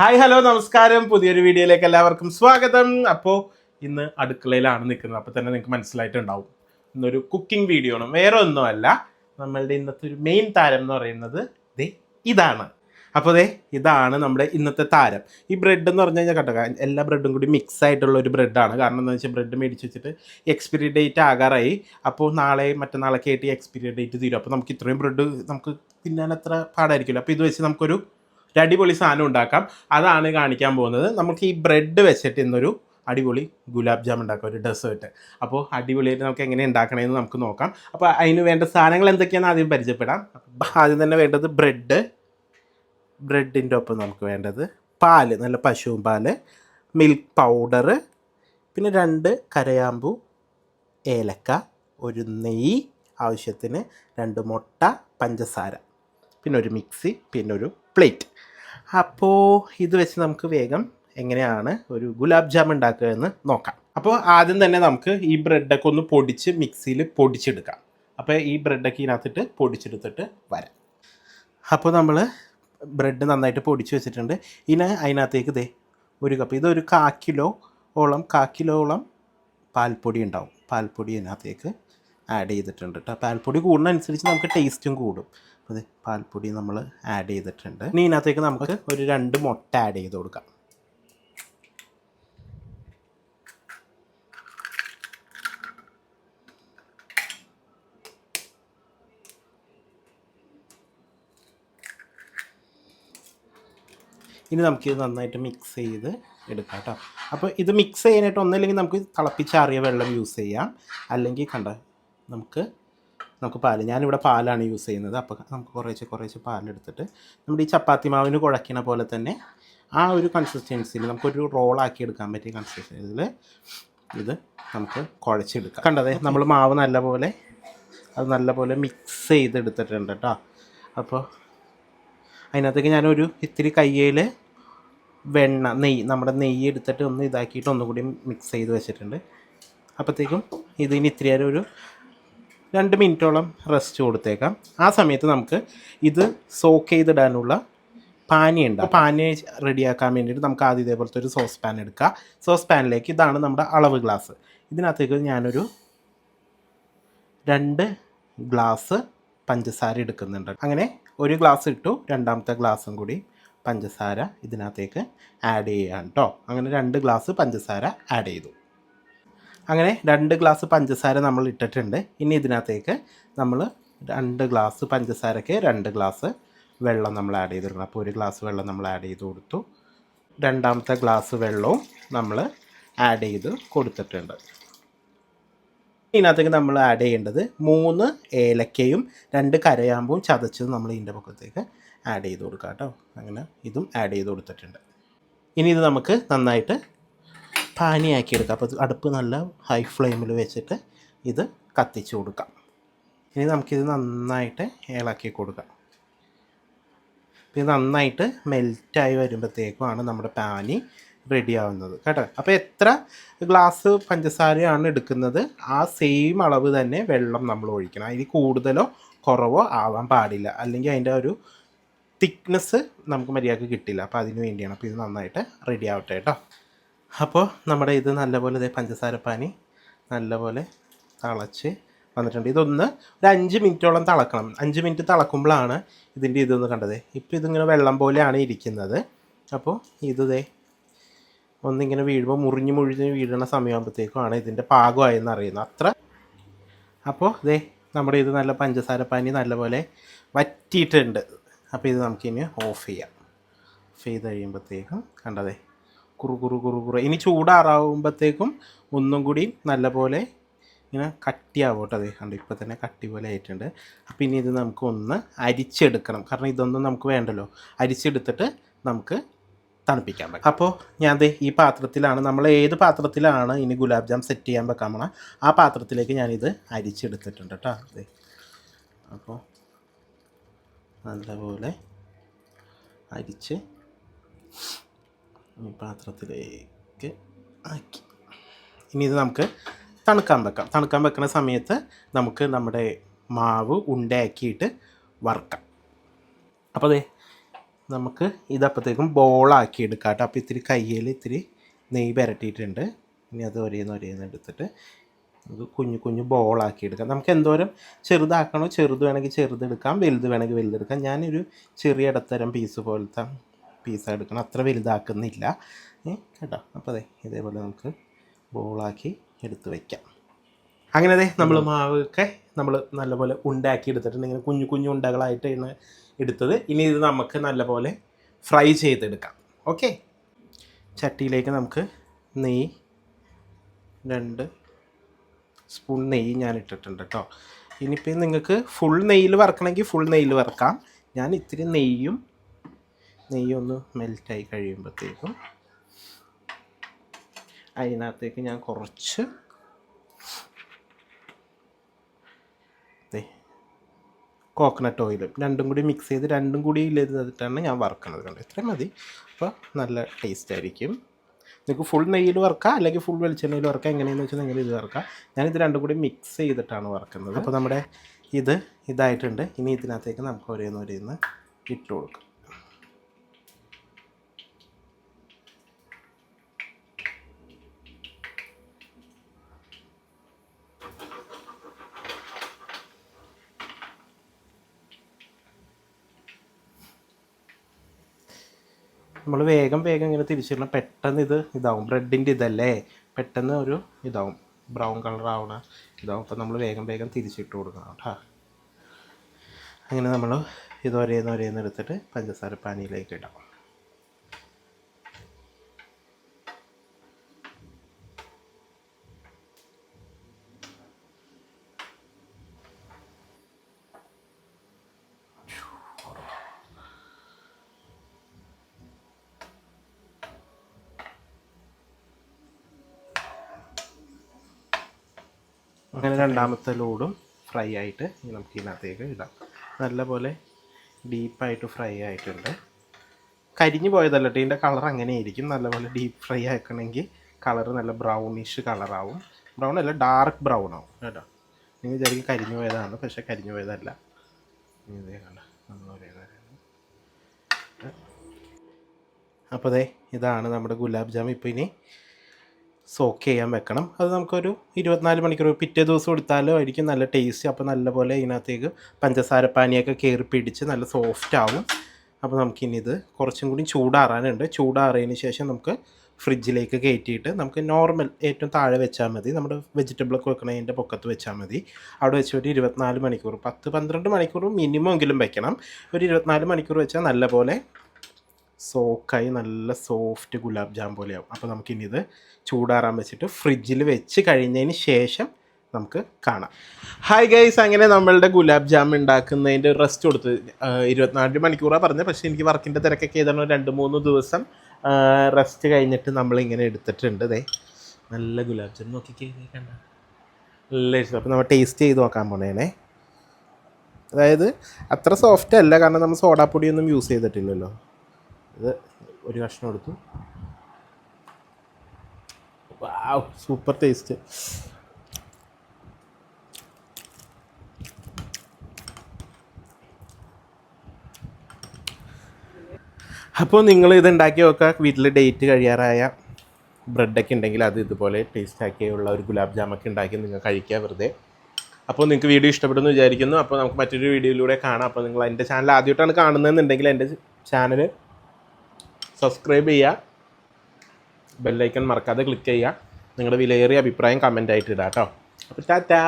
Hi hello നമസ്കാരം. പുതിയൊരു വീഡിയോയിലേക്ക് എല്ലാവർക്കും സ്വാഗതം. അപ്പോൾ ഇന്ന് അടുക്കളയിലാണ് നിൽക്കുന്നത്. അപ്പോൾ തന്നെ നിങ്ങൾക്ക് മനസ്സിലായിട്ടുണ്ടാവും. ഇന്നൊരു കുക്കിംഗ് വീഡിയോ ആണ്. വേറെ ഒന്നുമല്ല. നമ്മളുടെ ഇന്നത്തെ ഒരു മെയിൻ താരം എന്ന് പറയുന്നത് ദേ ഇതാണ്. അപ്പോൾ ദേ ഇതാണ് നമ്മുടെ ഇന്നത്തെ താരം. ഈ ബ്രെഡ് എന്ന് പറഞ്ഞു കഴിഞ്ഞാൽ കേട്ടോ എല്ലാ ബ്രെഡും കൂടി മിക്സ് ആയിട്ടുള്ള ഒരു ബ്രെഡാണ് കാരണം എന്താണെന്ന് വെച്ചാൽ ബ്രെഡ് മേടിച്ച് വെച്ചിട്ട് എക്സ്പിരി ഡേറ്റ് ആകാറായി. അപ്പോൾ നാളെ മറ്റന്നാളൊക്കെ ആയിട്ട് എക്സ്പിരി ഡേറ്റ് തീരും. അപ്പോൾ നമുക്ക് ഇത്രയും ബ്രെഡ് നമുക്ക് തിന്നാൻ അത്ര പാടായിരിക്കില്ല. അപ്പോൾ ഇത് വെച്ച് നമുക്കൊരു ഒരു അടിപൊളി സാധനം ഉണ്ടാക്കാം. അതാണ് കാണിക്കാൻ പോകുന്നത്. നമുക്ക് ഈ ബ്രെഡ് വെച്ചിട്ട് ഇന്നൊരു അടിപൊളി ഗുലാബ് ജാം ഉണ്ടാക്കാം ഒരു ഡെസേർട്ട് അപ്പോൾ അടിപൊളിയായിട്ട് നമുക്ക് എങ്ങനെ ഉണ്ടാക്കണമെന്ന് നമുക്ക് നോക്കാം. അപ്പോൾ അതിന് വേണ്ട സാധനങ്ങൾ എന്തൊക്കെയാണെന്ന് ആദ്യം പരിചയപ്പെടാം. ആദ്യം തന്നെ വേണ്ടത് ബ്രെഡ് ബ്രെഡിന്റെ ഒപ്പം നമുക്ക് വേണ്ടത് പാൽ നല്ല പശുവും പാൽ മിൽക്ക് പൗഡർ പിന്നെ രണ്ട് കരയാമ്പു ഏലക്ക ഒരു നെയ്യ് ആവശ്യത്തിന് രണ്ട് മുട്ട പഞ്ചസാര പിന്നെ ഒരു മിക്സി പിന്നെ ഒരു പ്ലേറ്റ്. അപ്പോൾ ഇത് വെച്ച് നമുക്ക് വേഗം എങ്ങനെയാണ് ഒരു ഗുലാബ് ജാം ഉണ്ടാക്കുക എന്ന് നോക്കാം. അപ്പോൾ ആദ്യം തന്നെ നമുക്ക് ഈ ബ്രെഡൊക്കെ ഒന്ന് പൊടിച്ച് മിക്സിയിൽ പൊടിച്ചെടുക്കാം. അപ്പോൾ ഈ ബ്രെഡൊക്കെ ഇതിനകത്തിട്ട് പൊടിച്ചെടുത്തിട്ട് വരാം. അപ്പോൾ നമ്മൾ ബ്രെഡ് നന്നായിട്ട് പൊടിച്ച് വെച്ചിട്ടുണ്ട്. ഇനി അതിനകത്തേക്ക് ദേ ഒരു കപ്പ് ഇതൊരു കാ കിലോ ഓളം കാ പാൽപ്പൊടി ഉണ്ടാവും. പാൽപ്പൊടി ഇതിനകത്തേക്ക് ആഡ് ചെയ്തിട്ടുണ്ട് കേട്ടോ പാൽപ്പൊടി കൂടുന്നതനുസരിച്ച് നമുക്ക് ടേസ്റ്റും കൂടും. ഇത് പാൽപ്പൊടി നമ്മൾ ആഡ് ചെയ്തിട്ടുണ്ട്. ഇനി ഇതിനകത്തേക്ക് നമുക്ക് ഒരു രണ്ട് മുട്ട ആഡ് ചെയ്ത് കൊടുക്കാം. ഇനി നമുക്കിത് നന്നായിട്ട് മിക്സ് ചെയ്ത് എടുക്കാം കേട്ടോ. അപ്പോൾ ഇത് മിക്സ് ചെയ്യാനായിട്ട് ഒന്നല്ലെങ്കിൽ നമുക്ക് തിളപ്പിച്ചാറിയ വെള്ളം യൂസ് ചെയ്യാം. അല്ലെങ്കിൽ കണ്ട നമുക്ക് നമുക്ക് പാൽ ഞാനിവിടെ പാലാണ് യൂസ് ചെയ്യുന്നത്. അപ്പോൾ നമുക്ക് കുറേശ്ശെ കുറേശ്ശെ പാലെടുത്തിട്ട് നമ്മുടെ ഈ ചപ്പാത്തി മാവിന് കുഴക്കണ പോലെ തന്നെ ആ ഒരു കൺസിസ്റ്റൻസിയിൽ നമുക്കൊരു റോളാക്കി എടുക്കാൻ പറ്റിയ കൺസിസ്റ്റൻസിയിൽ ഇത് നമുക്ക് കുഴച്ചെടുക്കാം. കണ്ടതേ നമ്മൾ മാവ് നല്ലപോലെ അത് നല്ലപോലെ മിക്സ് ചെയ്തെടുത്തിട്ടുണ്ട് കേട്ടോ അപ്പോൾ അതിനകത്തേക്ക് ഞാനൊരു ഇത്തിരി കയ്യിൽ വെണ്ണ നെയ്യ് നമ്മുടെ നെയ്യ് എടുത്തിട്ട് ഒന്ന് ഇതാക്കിയിട്ട് ഒന്നുകൂടി മിക്സ് ചെയ്ത് വെച്ചിട്ടുണ്ട്. അപ്പോഴത്തേക്കും ഇതിന് ഇത്തിരി ഒരു രണ്ട് മിനിറ്റോളം റെസ്റ്റ് കൊടുത്തേക്കാം. ആ സമയത്ത് നമുക്ക് ഇത് സോക്ക് ചെയ്തിടാനുള്ള പാനി ഉണ്ട്. പാനി റെഡിയാക്കാൻ വേണ്ടിയിട്ട് നമുക്ക് ആദ്യം ഇതേപോലത്തെ ഒരു സോസ് പാൻ എടുക്കുക സോസ് പാനിലേക്ക് ഇതാണ് നമ്മുടെ അളവ് ഗ്ലാസ് ഇതിനകത്തേക്ക് ഞാനൊരു രണ്ട് ഗ്ലാസ് പഞ്ചസാര എടുക്കുന്നുണ്ട്. അങ്ങനെ ഒരു ഗ്ലാസ് ഇട്ടു രണ്ടാമത്തെ ഗ്ലാസും കൂടി പഞ്ചസാര ഇതിനകത്തേക്ക് ആഡ് ചെയ്യാം കേട്ടോ അങ്ങനെ രണ്ട് ഗ്ലാസ് പഞ്ചസാര ആഡ് ചെയ്തു. അങ്ങനെ രണ്ട് ഗ്ലാസ് പഞ്ചസാര നമ്മൾ ഇട്ടിട്ടുണ്ട്. ഇനി ഇതിനകത്തേക്ക് നമ്മൾ രണ്ട് ഗ്ലാസ് പഞ്ചസാരയ്ക്ക് രണ്ട് ഗ്ലാസ് വെള്ളം നമ്മൾ ആഡ് ചെയ്ത് കൊടുക്കണം അപ്പോൾ ഒരു ഗ്ലാസ് വെള്ളം നമ്മൾ ആഡ് ചെയ്ത് കൊടുത്തു. രണ്ടാമത്തെ ഗ്ലാസ് വെള്ളവും നമ്മൾ ആഡ് ചെയ്ത് കൊടുത്തിട്ടുണ്ട്. ഇതിനകത്തേക്ക് നമ്മൾ ആഡ് ചെയ്യേണ്ടത് മൂന്ന് ഏലക്കയും രണ്ട് കരയാമ്പും ചതച്ചത് നമ്മൾ ഇതിന്റെ പക്കത്തേക്ക് ആഡ് ചെയ്ത് കൊടുക്കാം കേട്ടോ. അങ്ങനെ ഇതും ആഡ് ചെയ്ത് കൊടുത്തിട്ടുണ്ട്. ഇനി ഇത് നമുക്ക് നന്നായിട്ട് പാനിയാക്കി എടുക്കാം അപ്പോൾ അടുപ്പ് നല്ല ഹൈ ഫ്ലെയിമിൽ വെച്ചിട്ട് ഇത് കത്തിച്ച് കൊടുക്കാം. ഇനി നമുക്കിത് നന്നായിട്ട് ഇളക്കി കൊടുക്കാം. ഇത് നന്നായിട്ട് മെൽറ്റായി വരുമ്പോഴത്തേക്കുമാണ് നമ്മുടെ പാനി റെഡി ആവുന്നത്. കേട്ടോ? അപ്പോൾ എത്ര ഗ്ലാസ് പഞ്ചസാരയാണ് എടുക്കുന്നത്? ആ സെയിം അളവ് തന്നെ വെള്ളം നമ്മൾ ഒഴിക്കണം. അതിൽ കൂടുതലോ കുറവോ ആവാൻ പാടില്ല. അല്ലെങ്കിൽ അതിന്റെ ഒരു തിക്നെസ് നമുക്ക് മര്യാദയ്ക്ക് കിട്ടില്ല. അപ്പോൾ അതിന് വേണ്ടിയാണ്. അപ്പോൾ ഇത് നന്നായിട്ട് റെഡി ആവട്ടെ കേട്ടോ? അപ്പോൾ നമ്മുടെ ഇത് നല്ലപോലെ ഇതേ പഞ്ചസാര പാനി നല്ലപോലെ തിളച്ച് വന്നിട്ടുണ്ട്. ഇതൊന്ന് ഒരു അഞ്ച് മിനിറ്റോളം തിളക്കണം. അഞ്ച് മിനിറ്റ് തിളക്കുമ്പോഴാണ് ഇതിന്റെ ഇതൊന്ന് കണ്ടത്. ഇപ്പോൾ ഇതിങ്ങനെ വെള്ളം പോലെയാണ് ഇരിക്കുന്നത്. അപ്പോൾ ഇതേ ഒന്നിങ്ങനെ വീഴുമ്പോൾ മുറിഞ്ഞ് മുഴിഞ്ഞ് വീഴുന്ന സമയമാകുമ്പോഴത്തേക്കുമാണ് ഇതിന്റെ പാകമായെന്ന് അറിയുന്നത്. അത്ര. അപ്പോൾ ഇതേ നമ്മുടെ ഇത് നല്ല പഞ്ചസാര പാനി നല്ലപോലെ വറ്റിയിട്ടുണ്ട്. അപ്പോൾ ഇത് നമുക്കിനി ഓഫ് ചെയ്യാം. ഓഫ് ചെയ്ത് കഴിയുമ്പോഴത്തേക്കും കണ്ടതേ കുറു കുറു കുറു കുറു. ഇനി ചൂടാറാവുമ്പോഴത്തേക്കും ഒന്നും കൂടി നല്ലപോലെ ഇങ്ങനെ കട്ടിയാവും കേട്ടോ അത് കണ്ടു ഇപ്പോൾ തന്നെ കട്ടി പോലെ ആയിട്ടുണ്ട്. അപ്പം ഇനി ഇത് നമുക്ക് ഒന്ന് അരിച്ചെടുക്കണം. കാരണം ഇതൊന്നും നമുക്ക് വേണ്ടല്ലോ. അരിച്ചെടുത്തിട്ട് നമുക്ക് തണുപ്പിക്കാൻ പറ്റും. അപ്പോൾ ഞാൻ ദേ ഈ പാത്രത്തിലാണ് നമ്മൾ ഏത് പാത്രത്തിലാണ് ഇനി ഗുലാബ് ജാം സെറ്റ് ചെയ്യാൻ വെക്കാൻ പോണ ആ പാത്രത്തിലേക്ക് ഞാനിത് അരിച്ചെടുത്തിട്ടുണ്ട് കേട്ടോ. അതെ അപ്പോൾ നല്ലപോലെ അരിച്ച് പാത്രത്തിലേക്ക് ആക്കി. ഇനി ഇത് നമുക്ക് തണുക്കാൻ വെക്കാം. തണുക്കാൻ വെക്കുന്ന സമയത്ത് നമുക്ക് നമ്മുടെ മാവ് ഉണ്ടയാക്കിയിട്ട് വറുക്കാം. അപ്പോൾ അതെ നമുക്ക് ഇതപ്പോഴത്തേക്കും ബോളാക്കി എടുക്കാം കേട്ടോ. അപ്പോൾ ഇത്തിരി കയ്യിൽ ഇത്തിരി നെയ്യ് പുരട്ടിയിട്ടുണ്ട്. ഇനി അത് ഒരേന്ന് ഒരേന്ന് എടുത്തിട്ട് നമുക്ക് കുഞ്ഞു കുഞ്ഞു ബോളാക്കി എടുക്കാം. നമുക്ക് എന്തോരം ചെറുതാക്കണോ? ചെറുത് വേണമെങ്കിൽ ചെറുതെടുക്കാം വലുത് വേണമെങ്കിൽ വലുതെടുക്കാം. ഞാനൊരു ചെറിയ ഇടത്തരം പീസ് പോലത്തെ പീസ് എടുക്കണം. അത്ര വലുതാക്കുന്നില്ല. കേട്ടോ? അപ്പോൾ അതെ ഇതേപോലെ നമുക്ക് ബോളാക്കി എടുത്ത് വയ്ക്കാം അങ്ങനെ അതെ നമ്മൾ മാവൊക്കെ നമ്മൾ നല്ലപോലെ ഉണ്ടാക്കി എടുത്തിട്ടുണ്ട്. ഇങ്ങനെ കുഞ്ഞു കുഞ്ഞു ഉണ്ടകളായിട്ടാണ് എടുത്തത്. ഇനി ഇത് നമുക്ക് നല്ലപോലെ ഫ്രൈ ചെയ്തെടുക്കാം. ഓക്കെ? ചട്ടിയിലേക്ക് നമുക്ക് നെയ്യ് രണ്ട് സ്പൂൺ നെയ്യ് ഞാൻ ഇട്ടിട്ടുണ്ട് കേട്ടോ. ഇനിയിപ്പോൾ നിങ്ങൾക്ക് ഫുൾ നെയ്യിൽ വറക്കണമെങ്കിൽ ഫുൾ നെയ്യിൽ വറക്കാം. ഞാൻ ഇത്തിരി നെയ്യും നെയ്യൊന്ന് മെൽറ്റായി കഴിയുമ്പോഴത്തേക്കും അതിനകത്തേക്ക് ഞാൻ കുറച്ച് കോക്കനട്ട് ഓയിലും രണ്ടും കൂടി മിക്സ് ചെയ്ത് രണ്ടും കൂടി ചെയ്തിട്ടാണ് ഞാൻ വറുക്കുന്നത് കണ്ടത് ഇത്രയും മതി. അപ്പോൾ നല്ല ടേസ്റ്റ് ആയിരിക്കും. നിങ്ങൾക്ക് ഫുൾ നെയ്യിൽ വറുക്കാം? അല്ലെങ്കിൽ ഫുൾ വെളിച്ചെണ്ണയിൽ വറുക്കാം? എങ്ങനെയെന്ന് വെച്ചാൽ നിങ്ങൾ ഇത് വറുക്കാം. ഞാനിത് രണ്ടും കൂടി മിക്സ് ചെയ്തിട്ടാണ് വറുക്കുന്നത്. അപ്പോൾ നമ്മുടെ ഇത് ഇതായിട്ടുണ്ട്. ഇനി ഇതിനകത്തേക്ക് നമുക്ക് ഒരേന്ന് ഒരേന്ന് ഇട്ട് കൊടുക്കാം. നമ്മൾ വേഗം വേഗം ഇങ്ങനെ തിരിച്ചിടണം. പെട്ടെന്ന് ഇത് ഇതാവും. ബ്രെഡിന്റെ ഇതല്ലേ? പെട്ടെന്ന് ഒരു ഇതാവും. ബ്രൗൺ കളർ ആവണ ഇതാവും. അപ്പോൾ നമ്മൾ വേഗം വേഗം തിരിച്ചിട്ട് കൊടുക്കണം കേട്ടോ. അങ്ങനെ നമ്മൾ ഇതൊരേന്ന് ഒരേന്ന് എടുത്തിട്ട് പഞ്ചസാര പാനിയിലേക്ക് ഇടാം. അങ്ങനെ രണ്ടാമത്തെ ലോഡും ഫ്രൈ ആയിട്ട് നമുക്ക് ഇതിനകത്തേക്ക് ഇടാം. നല്ലപോലെ ഡീപ്പായിട്ട് ഫ്രൈ ആയിട്ടുണ്ട്. കരിഞ്ഞു പോയതല്ല ടീന്റെ കളർ അങ്ങനെയായിരിക്കും. നല്ലപോലെ ഡീപ്പ് ഫ്രൈ ആക്കണമെങ്കിൽ കളർ നല്ല ബ്രൗണിഷ് കളറാവും ബ്രൗൺ അല്ല ഡാർക്ക് ബ്രൗൺ ആവും കേട്ടോ. നിങ്ങൾ വിചാരിക്കും കരിഞ്ഞു പോയതാണ് പക്ഷേ കരിഞ്ഞു പോയതല്ല. അപ്പോൾ അതെ ഇതാണ് നമ്മുടെ ഗുലാബ് ജാം ഇപ്പോൾ ഇനി സോക്ക് ചെയ്യാൻ വെക്കണം. അത് നമുക്കൊരു ഇരുപത്തിനാല് മണിക്കൂർ പിറ്റേ ദിവസം എടുത്താലും ആയിരിക്കും നല്ല ടേസ്റ്റ് അപ്പോൾ നല്ലപോലെ ഇതിനകത്തേക്ക് പഞ്ചസാര പാനിയൊക്കെ കയറി പിടിച്ച് നല്ല സോഫ്റ്റ് ആവും. അപ്പോൾ നമുക്കിനി ഇത് കുറച്ചും കൂടി ചൂടാറാനുണ്ട്. ചൂടാറിയതിന് ശേഷം നമുക്ക് ഫ്രിഡ്ജിലേക്ക് കയറ്റിയിട്ട് നമുക്ക് നോർമൽ ഏറ്റവും താഴെ വെച്ചാൽ മതി. നമ്മുടെ വെജിറ്റബിളൊക്കെ വെക്കണതിന്റെ പൊക്കത്ത് വെച്ചാൽ മതി. അവിടെ വെച്ച് ഒരു ഇരുപത്തിനാല് മണിക്കൂർ പത്ത് പന്ത്രണ്ട് മണിക്കൂർ മിനിമം എങ്കിലും വെക്കണം. ഒരു ഇരുപത്തിനാല് മണിക്കൂർ വെച്ചാൽ നല്ലപോലെ സോക്കായി നല്ല സോഫ്റ്റ് ഗുലാബ് ജാം പോലെയാവും. അപ്പോൾ നമുക്കിനി ഇത് ചൂടാറാൻ വെച്ചിട്ട് ഫ്രിഡ്ജിൽ വെച്ച് കഴിഞ്ഞതിന് ശേഷം നമുക്ക് കാണാം. ഹായ് ഗൈസ് അങ്ങനെ നമ്മളുടെ ഗുലാബ് ജാം ഉണ്ടാക്കുന്നതിന്റെ റെസ്റ്റ് കൊടുത്ത്. ഇരുപത്തിനാല് മണിക്കൂറാണ് പറഞ്ഞത്. പക്ഷേ എനിക്ക് വർക്കിന്റെ തിരക്കൊക്കെ ഏതാണ് രണ്ട് മൂന്ന് ദിവസം റെസ്റ്റ് കഴിഞ്ഞിട്ട് നമ്മളിങ്ങനെ എടുത്തിട്ടുണ്ട് ദേ. നല്ല ഗുലാബ് ജാം. നോക്കിക്കേ കണ്ട? നല്ല ഇഷ്ടം അപ്പോൾ നമ്മൾ ടേസ്റ്റ് ചെയ്ത് നോക്കാൻ പോണേണേ അതായത് അത്ര സോഫ്റ്റ് അല്ല. കാരണം നമ്മൾ സോഡാപ്പൊടിയൊന്നും യൂസ് ചെയ്തിട്ടില്ലല്ലോ. ഇത് ഒരു കഷ്ണം എടുത്തു. സൂപ്പർ ടേസ്റ്റ് അപ്പോൾ നിങ്ങൾ ഇത് ഉണ്ടാക്കി നോക്കുക. വീട്ടിൽ ഡേറ്റ് കഴിയാറായ ബ്രെഡൊക്കെ ഉണ്ടെങ്കിൽ അത് ഇതുപോലെ ടേസ്റ്റ് ആക്കിയുള്ള ഒരു ഗുലാബ് ജാമൊക്കെ ഉണ്ടാക്കി നിങ്ങൾ കഴിക്കുക വെറുതെ. അപ്പോൾ നിങ്ങൾക്ക് വീഡിയോ ഇഷ്ടപ്പെടുന്നു വിചാരിക്കുന്നു. അപ്പോൾ നമുക്ക് മറ്റൊരു വീഡിയോയിലൂടെ കാണാം. അപ്പോൾ നിങ്ങൾ എന്റെ ചാനൽ ആദ്യമായിട്ടാണ് കാണുന്നതെന്നുണ്ടെങ്കിൽ എന്റെ ചാനൽ സബ്സ്ക്രൈബ് ചെയ്യുക. ബെല്ലൈക്കൺ മറക്കാതെ ക്ലിക്ക് ചെയ്യുക. നിങ്ങളുടെ വിലയേറിയ അഭിപ്രായം കമന്റ് ആയിട്ട് ഇടാം കേട്ടോ അപ്പോൾ ടാറ്റാ